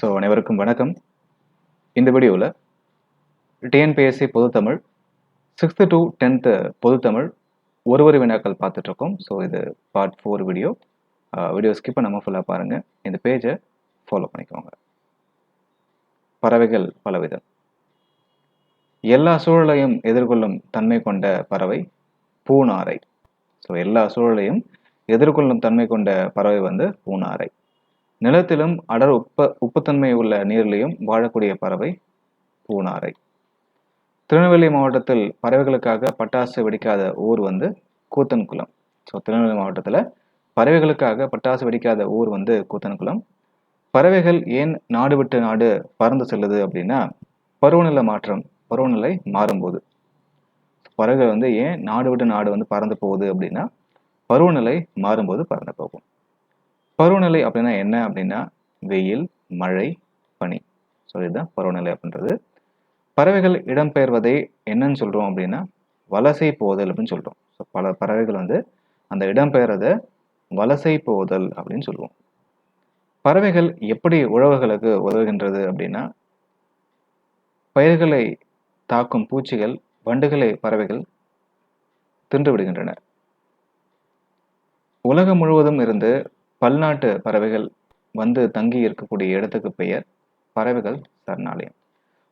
So அனைவருக்கும் வணக்கம். இந்த வீடியோவில் டிஎன்பிஎஸ்சி பொதுத்தமிழ் சிக்ஸ்த்து டு டென்த்து பொதுத்தமிழ் ஒரு ஒரு வினாக்கள் பார்த்துட்ருக்கோம். ஸோ இது part four video video skip பண்ணாமல் ஃபுல்லாக பாருங்கள் இந்த பேஜை ஃபாலோ பண்ணிக்கோங்க. பறவைகள் பலவிதம். எல்லா சூழலையும் எதிர்கொள்ளும் தன்மை கொண்ட பறவை பூனாரை ஸோ எல்லா சூழலையும் எதிர்கொள்ளும் தன்மை கொண்ட பறவை வந்து பூனாரை நிலத்திலும் அடர் உப்ப உப்புத்தன்மை உள்ள நீரிலையும் வாழக்கூடிய பறவை பூனாரை. திருநெல்வேலி மாவட்டத்தில் பறவைகளுக்காக பட்டாசு வெடிக்காத ஊர் வந்து கூத்தன்குளம். ஸோ திருநெல்வேலி மாவட்டத்தில் பறவைகளுக்காக பட்டாசு வெடிக்காத ஊர் வந்து கூத்தன்குளம். பறவைகள் ஏன் நாடு விட்டு நாடு பறந்து செல்லுது அப்படின்னா பருவநிலை மாற்றம் பருவநிலை மாறும்போது. பறவைகள் வந்து ஏன் நாடு விட்டு நாடு வந்து பறந்து போகுது அப்படின்னா பருவநிலை மாறும்போது பறந்து போகும். பருவநிலை அப்படின்னா என்ன அப்படின்னா வெயில் மழை பனி. ஸோ இதுதான் பருவநிலை அப்படின்றது. பறவைகள் இடம்பெயர்வதை என்னன்னு சொல்கிறோம் அப்படின்னா வலசை போதல் அப்படின்னு சொல்கிறோம் ஸோ பல பறவைகள் வந்து அந்த இடம்பெயர்றதை வலசை போதல் அப்படின்னு சொல்லுவோம். பறவைகள் எப்படி உழவர்களுக்கு உதவுகின்றது அப்படின்னா பயிர்களை தாக்கும் பூச்சிகள் வண்டுகளை பறவைகள் தின்று விடுகின்றன. உலகம் முழுவதும் இருந்து பல்நாட்டு பறவைகள் வந்து தங்கி இருக்கக்கூடிய இடத்துக்கு பெயர் பறவைகள் சரணாலயம்.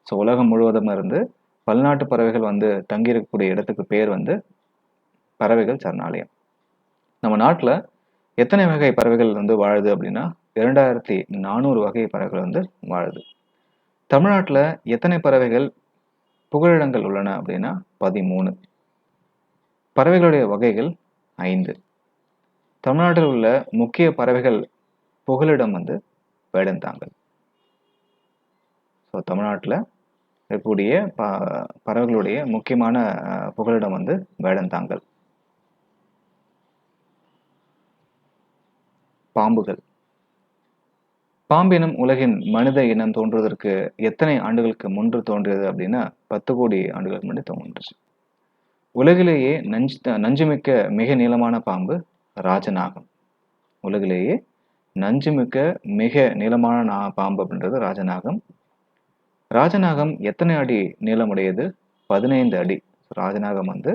ஸோ உலகம் முழுவதும் இருந்து பல்நாட்டு பறவைகள் வந்து தங்கி இருக்கக்கூடிய இடத்துக்கு பேர் வந்து பறவைகள் சரணாலயம். நம்ம நாட்டில் எத்தனை வகை பறவைகள் வந்து வாழுது அப்படின்னா இரண்டாயிரத்தி நானூறு வகை பறவைகள் வந்து வாழுது. தமிழ்நாட்டில் எத்தனை பறவைகள் புகழிடங்கள் உள்ளன அப்படின்னா பதிமூணு. பறவைகளுடைய வகைகள் ஐந்து. தமிழ்நாட்டில் உள்ள முக்கிய பறவைகள் புகலிடம் வந்து வேடந்தாங்கல். ஸோ தமிழ்நாட்டில் இருக்கக்கூடிய ப பறவைகளுடைய முக்கியமான புகலிடம் வந்து வேடந்தாங்கல். பாம்புகள். பாம்பினம் உலகின் மனித இனம் தோன்றுவதற்கு எத்தனை ஆண்டுகளுக்கு முன்பு தோன்றியது அப்படின்னா பத்து கோடி ஆண்டுகளுக்கு முன்னாடி தோன்றுச்சு உலகிலேயே நஞ்சு நஞ்சுமிக்க மிக நீளமான பாம்பு ராஜநாகம் உலகிலேயே நஞ்சுமிக்க மிக நீளமான நா பாம்பு அப்படின்றது ராஜநாகம் ராஜநாகம் எத்தனை அடி நீளமுடையது? பதினைந்து அடி. ராஜநாகம் வந்து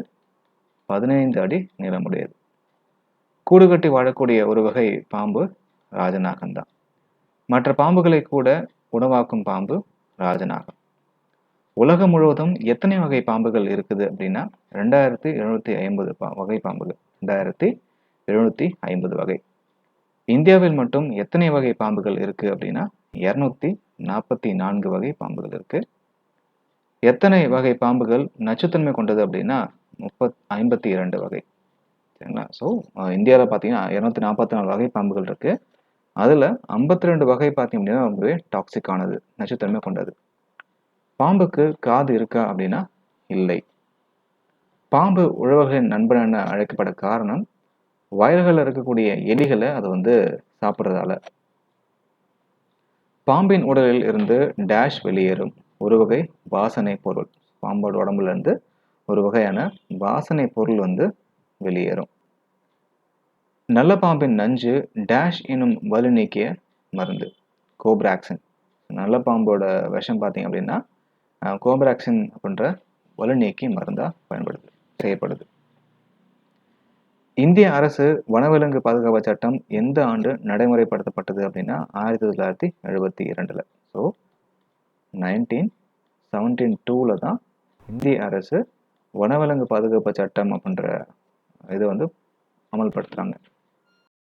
பதினைந்து அடி நீளமுடையது. கூடு கட்டி வாழக்கூடிய ஒரு வகை பாம்பு ராஜநாகம் தான் மற்ற பாம்புகளை கூட உணவாக்கும் பாம்பு ராஜநாகம் உலகம் முழுவதும் எத்தனை வகை பாம்புகள் இருக்குது அப்படின்னா ரெண்டாயிரத்தி எழுநூத்தி ஐம்பது பா வகை பாம்புகள். ரெண்டாயிரத்தி எழுநூத்தி ஐம்பது வகை. இந்தியாவில் மட்டும் எத்தனை வகை பாம்புகள் இருக்கு அப்படின்னா இரநூத்தி நாற்பத்தி நான்கு வகை பாம்புகள் இருக்கு. எத்தனை வகை பாம்புகள் நச்சுத்தன்மை கொண்டது அப்படின்னா முப்பத் ஐம்பத்தி இரண்டு வகை. சரிங்களா? ஸோ இந்தியாவில் பார்த்தீங்கன்னா இரநூத்தி நாற்பத்தி நாலு வகை பாம்புகள் இருக்கு. அதில் ஐம்பத்தி ரெண்டு வகை பார்த்தீங்க அப்படின்னா ரொம்பவே டாக்ஸிக்கானது நச்சுத்தன்மை கொண்டது. பாம்புக்கு காது இருக்கா அப்படின்னா இல்லை. பாம்பு உழவர்களின் நண்பன் என அழைக்கப்பட காரணம் வயல்களில் இருக்கக்கூடிய எலிகளை அது வந்து சாப்பிட்றதால. பாம்பின் உடலில் இருந்து டேஷ் வெளியேறும். ஒரு வகை வாசனை பொருள். பாம்போட உடம்புல இருந்து ஒரு வகையான வாசனை பொருள் வந்து வெளியேறும். நல்ல பாம்பின் நஞ்சு டேஷ் எனும் வலு நீக்கிய மருந்து கோப்ராக்சின் நல்ல பாம்போட விஷம் பார்த்தீங்க அப்படின்னா கோப்ராக்சின் அப்படின்ற வலு நீக்கி மருந்தாக பயன்படுது செய்யப்படுது இந்திய அரசு வனவிலங்கு பாதுகாப்பு சட்டம் எந்த ஆண்டு நடைமுறைப்படுத்தப்பட்டது அப்படின்னா ஆயிரத்தி தொள்ளாயிரத்தி எழுபத்தி இரண்டில். ஸோ நைன்டீன் செவன்டீன் டூவில் தான் இந்திய அரசு வனவிலங்கு பாதுகாப்பு சட்டம் அப்படின்ற இதை வந்து அமல்படுத்துகிறாங்க